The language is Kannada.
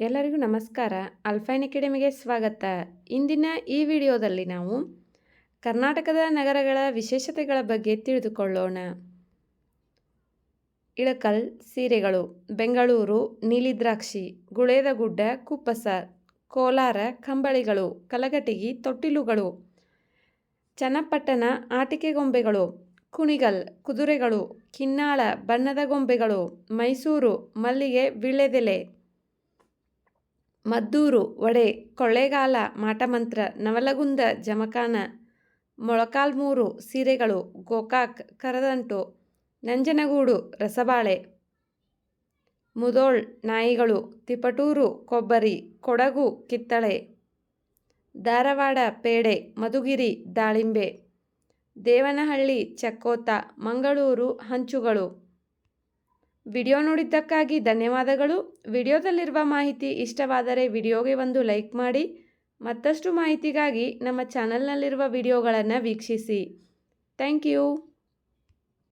ಎಲ್ಲರಿಗೂ ನಮಸ್ಕಾರ. ಅಲ್ಫೈನ್ ಅಕಾಡೆಮಿಗೆ ಸ್ವಾಗತ. ಇಂದಿನ ಈ ವಿಡಿಯೋದಲ್ಲಿ ನಾವು ಕರ್ನಾಟಕದ ನಗರಗಳ ವಿಶೇಷತೆಗಳ ಬಗ್ಗೆ ತಿಳಿದುಕೊಳ್ಳೋಣ. ಇಳಕಲ್, ಸೀರೆಗಳು, ಬೆಂಗಳೂರು, ನೀಲಿದ್ರಾಕ್ಷಿ, ಗುಳೇದಗುಡ್ಡ ಕುಪ್ಪಸ ಕೋಲಾರ, ಕಂಬಳಿಗಳು, ಕಲಗಟಿಗಿ, ತೊಟ್ಟಿಲುಗಳು, ಚನ್ನಪಟ್ಟಣ, ಆಟಿಕೆ ಗೊಂಬೆಗಳು, ಕುಣಿಗಲ್, ಕುದುರೆಗಳು, ಕಿನ್ನಾಳ, ಬಣ್ಣದ ಗೊಂಬೆಗಳು, ಮೈಸೂರು, ಮಲ್ಲಿಗೆ, ವಿಳ್ಳೆದೆಲೆ ಮದ್ದೂರು ಒಡೆ ಕೊಳ್ಳೇಗಾಲ ಮಾಟಮಂತ್ರ ನವಲಗುಂದ ಜಮಖಾನ ಮೊಳಕಾಲ್ಮೂರು ಸೀರೆಗಳು ಗೋಕಾಕ್ ಕರದಂಟು ನಂಜನಗೂಡು ರಸಬಾಳೆ ಮುದೋಳ್ ನಾಯಿಗಳು ತಿಪಟೂರು ಕೊಬ್ಬರಿ ಕೊಡಗು ಕಿತ್ತಳೆ ಧಾರವಾಡ ಪೇಡೆ ಮಧುಗಿರಿ ದಾಳಿಂಬೆ ದೇವನಹಳ್ಳಿ ಚಕ್ಕೋತ ಮಂಗಳೂರು ಹಂಚುಗಳು ವಿಡಿಯೋ ನೋಡಿದ್ದಕ್ಕಾಗಿ ಧನ್ಯವಾದಗಳು. ವಿಡಿಯೋದಲ್ಲಿರುವ ಮಾಹಿತಿ ಇಷ್ಟವಾದರೆ ವಿಡಿಯೋಗೆ ಒಂದು ಲೈಕ್ ಮಾಡಿ, ಮತ್ತಷ್ಟು ಮಾಹಿತಿಗಾಗಿ ನಮ್ಮ ಚಾನಲ್ನಲ್ಲಿರುವ ವಿಡಿಯೋಗಳನ್ನು ವೀಕ್ಷಿಸಿ. Thank you.